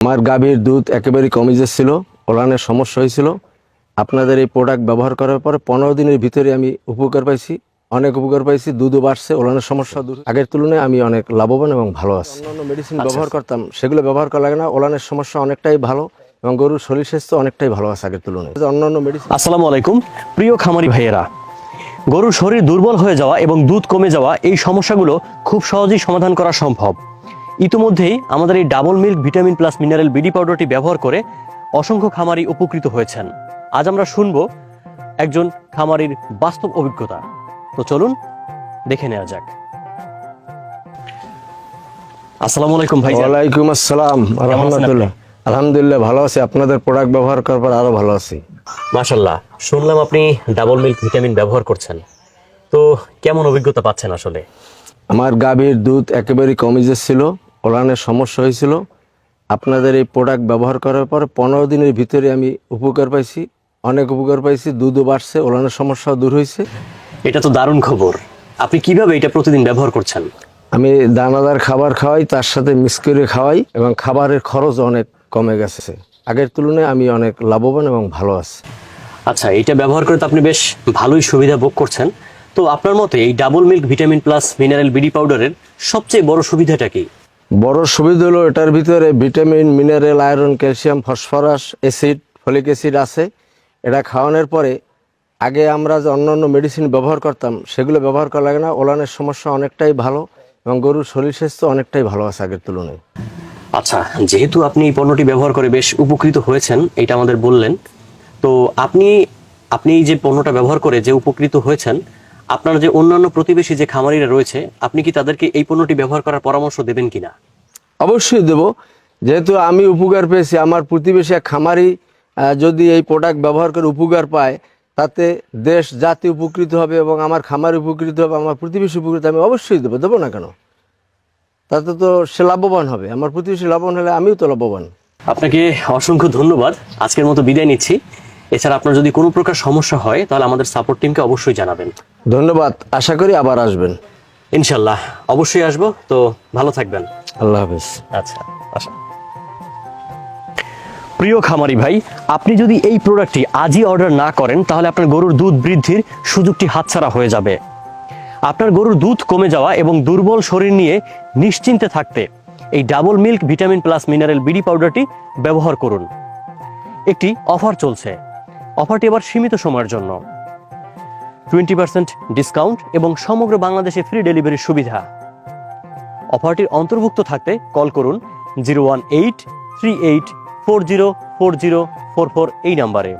আমার গাভীর দুধ একেবারেই কমে যাচ্ছিল ওলানের সমস্যা হয়েছিল। আপনাদের এই প্রোডাক্ট ব্যবহার করার পরে পনেরো দিনের ভিতরে আমি উপকার পাইছি অনেক উপকার পাইছি দুধও বাড়ছে ওলানের সমস্যা দূর। আগের তুলনায় আমি অনেক লাভবান এবং ভালো আছি। অন্যান্য মেডিসিন ব্যবহার করতাম সেগুলো ব্যবহার করা লাগে না ওলানের সমস্যা অনেকটাই ভালো এবং গরুর শরীর স্বাস্থ্য অনেকটাই ভালো আছে আগের তুলনায়। অন্যান্য মেডিসিন আসসালামু আলাইকুম প্রিয় খামারি ভাইয়েরা। গরুর শরীর দুর্বল হয়ে যাওয়া এবং দুধ কমে যাওয়া এই সমস্যাগুলো খুব সহজেই সমাধান করা সম্ভব। ইতিমধ্যেই আমাদের এই double milk vitamin plus mineral BD পাউডারটি ব্যবহার করে অসংখ্য খামারি উপকৃত হয়েছেন। আজ আমরা শুনব একজন খামারির বাস্তব অভিজ্ঞতা। তো চলুন দেখে নেওয়া যাক। আসসালামু আলাইকুম ভাই ওয়ালাইকুম আসসালাম রহমতুল্লাহ আলহামদুলিল্লাহ। ভালো আছি। আপনাদের প্রোডাক্ট ব্যবহার করার পর আরও ভালো আছি। মাশাল্লাহ শুনলাম আপনি ডাবল মিল্ক ভিটামিন ব্যবহার করছেন। তো কেমন অভিজ্ঞতা পাচ্ছেন আসলে? আমার গাভীর দুধ একেবারেই কমে যাচ্ছিল। ওলানের সমস্যা হয়েছিল। আপনাদের এই প্রোডাক্ট ব্যবহার করার পরে পনেরো দিনের ভিতরে আমি উপকার পাইছি অনেক উপকার পাইছি দুধও বাড়ছে ওলানের সমস্যাও দূর হয়েছে। এটা তো দারুণ খবর। আপনি কীভাবে এটা প্রতিদিন ব্যবহার করছেন? আমি দানাদার খাবার খাওয়াই তার সাথে মিক্স করে খাওয়াই এবং খাবারের খরচ অনেক কমে গেছে। আগের তুলনায় আমি অনেক লাভবান এবং ভালো আছি। আচ্ছা এটা ব্যবহার করে তো আপনি বেশ ভালোই সুবিধা ভোগ করছেন। তো আপনার মতে এই double milk vitamin plus mineral BD পাউডারের সবচেয়ে বড় সুবিধাটা কি? বড় সুবিধা হলো এটার ভিতরে vitamin, mineral, iron, calcium, phosphorus, acid, folic acid আছে। এটা খাওয়ানোর পরে আগে আমরা যে অন্যান্য মেডিসিন ব্যবহার করতাম, সেগুলো ব্যবহার করা লাগে না। ওলানের সমস্যা অনেকটাই ভালো এবং গরুর শরীর স্বাস্থ্য অনেকটাই ভালো আছে আগের তুলনায়। আচ্ছা যেহেতু আপনি এই পণ্যটি ব্যবহার করে বেশ উপকৃত হয়েছেন, এটা আমাদের বললেন। তো আপনি আপনি যে পণ্যটা ব্যবহার করে যে উপকৃত হয়েছেন আপনার যে অন্যান্য প্রতিবেশী যে খামারিরা রয়েছে আপনি কি তাদেরকে এই পণ্যটি ব্যবহার করার পরামর্শ দেবেন কিনা? অবশ্যই দেব। যেহেতু আমি উপকার পেয়েছি আমার প্রতিবেশী এক খামারি যদি এই প্রোডাক্ট ব্যবহার করে উপকার পায় তাতে দেশ জাতি উপকৃত হবে এবং আমার খামার উপকৃত হবে আমার প্রতিবেশী উপকৃত আমি অবশ্যই দেবো। দেবো না কেন? তাতে তো সে লাভবান হবে। আমার প্রতিবেশী লাভবান হলে আমিও তো লাভবান। আপনাকে অসংখ্য ধন্যবাদ। আজকের মতো বিদায় নিচ্ছি। এছাড়া আপনার যদি কোনো প্রকার সমস্যা হয় তাহলে আমাদের সাপোর্ট টিমকে অবশ্যই জানাবেন। ধন্যবাদ। আশা করি আবার আসবেন। ইনশাল্লাহ। অবশ্যই আসব। তো ভালো থাকবেন। আল্লাহ হাফেজ। আচ্ছা আচ্ছা প্রিয় খামারি ভাই আপনি যদি এই প্রোডাক্টটি আজই অর্ডার না করেন তাহলে আপনার গরুর দুধ বৃদ্ধির সুযোগটি হাতছাড়া হয়ে যাবে। আপনার গরুর দুধ কমে যাওয়া এবং দুর্বল শরীর নিয়ে নিশ্চিন্তে থাকতে এই double milk vitamin plus mineral BD পাউডারটি ব্যবহার করুন। একটি অফার চলছে। অফারটি এবার সীমিত সময়ের জন্য। টোয়েন্টি পার্সেন্ট ডিসকাউন্ট এবং সমগ্র বাংলাদেশে ফ্রি ডেলিভারির সুবিধা। অফারটির অন্তর্ভুক্ত থাকতে কল করুন zero one eight three eight four zero four zero four four এই নাম্বারে।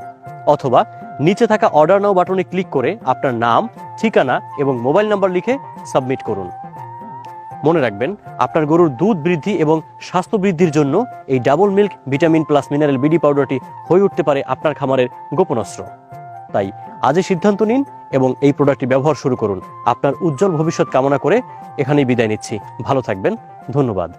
অথবা নিচে থাকা অর্ডার নাও বাটনে ক্লিক করে আপনার নাম, ঠিকানা এবং মোবাইল নাম্বার লিখে সাবমিট করুন। মনে রাখবেন, আপনার গরুর দুধ বৃদ্ধি এবং স্বাস্থ্য বৃদ্ধির জন্য এই double milk, vitamin plus mineral BD পাউডারটি হয়ে উঠতে পারে আপনার খামারের গোপন অস্ত্র তাই আজই সিদ্ধান্ত নিন এবং এই প্রোডাক্টটি ব্যবহার শুরু করুন। আপনার উজ্জ্বল ভবিষ্যৎ কামনা করে এখানেই বিদায় নিচ্ছি। ভালো থাকবেন। ধন্যবাদ।